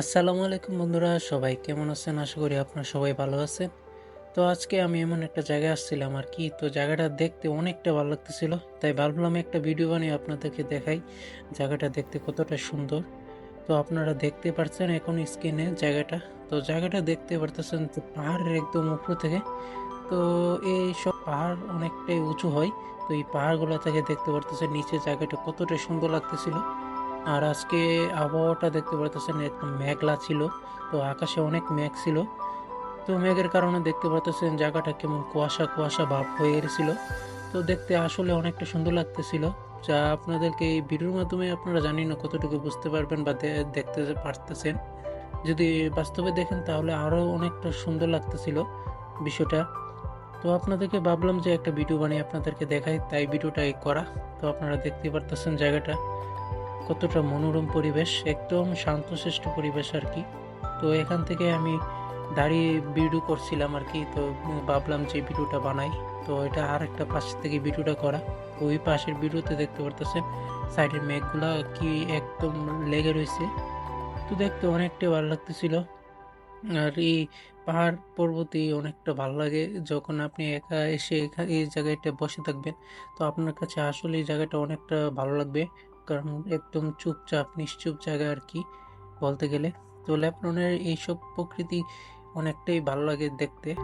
আসসালামু আলাইকুম বন্ধুরা, সবাই কেমন আছেন? আশা করি আপনারা সবাই ভালো আছেন। তো আজকে আমি এমন একটা জায়গায় আসছিলাম আর কি, তো জায়গাটা দেখতে অনেকটা ভালো লাগতেছিল, তাই ভাবলাম একটা ভিডিও বানিয়ে আপনাদেরকে দেখাই জায়গাটা দেখতে কতটা সুন্দর। তো আপনারা দেখতে পাচ্ছেন এখন স্ক্রিনে জায়গাটা, তো জায়গাটা দেখতে পারতেছেন তো পাহাড়ের একদম উপর থেকে। তো এই সব পাহাড় অনেকটাই উঁচু হয়, তো এই পাহাড়গুলো থেকে দেখতে পারতেছেন নিচে জায়গাটা কতটা সুন্দর লাগতেছিল। আর আজকে আবহাওয়াটা দেখতে পারতেছেন একদম মেঘলা ছিল, তো আকাশে অনেক মেঘ ছিল। তো মেঘের কারণে দেখতে পারতেছেন জায়গাটা কেমন কুয়াশা কুয়াশা ভাব হয়ে গেছিল। তো দেখতে আসলে অনেকটা সুন্দর লাগতেছিল। যা আপনাদেরকে এই ভিডিওর মাধ্যমে আপনারা জানি না কতটুকু বুঝতে পারবেন বা দেখতে পারতেছেন। যদি বাস্তবে দেখেন তাহলে আরও অনেকটা সুন্দর লাগতেছিল বিষয়টা। তো আপনাদেরকে ভাবলাম যে একটা ভিডিও বানিয়ে আপনাদেরকে দেখাই, তাই ভিডিওটা করা। তো আপনারা দেখতে পারতেছেন জায়গাটা। কতটা মনোরম পরিবেশ, একদম শান্তশিষ্ট পরিবেশ আর কি। তো এখান থেকে আমি দাঁড়িয়ে ভিডিও করছিলাম আর কি, তো ভাবলাম যে ভিডিওটা বানাই। তো এটা আর একটা পাশ থেকে ভিডিওটা করা। ওই পাশের ভিডিওতে দেখতে পারতেছেন, সাইডের মেঘগুলা কি একদম লেগে রয়েছে। তো দেখতে অনেকটা ভালো লাগতেছিল। আর এই পাহাড় পর্বতে অনেকটা ভালো লাগে। যখন আপনি একা এসে এই জায়গাটা বসে থাকবেন, তো আপনার কাছে আসলে এই জায়গাটা অনেকটা ভালো লাগবে। কারণ একদম চুপচাপ, নিশ্চুপ জায়গা আর কি বলতে গেলে। তো ল্যাপ্রনের এইসব প্রকৃতি অনেকটাই ভালো লাগে দেখতে।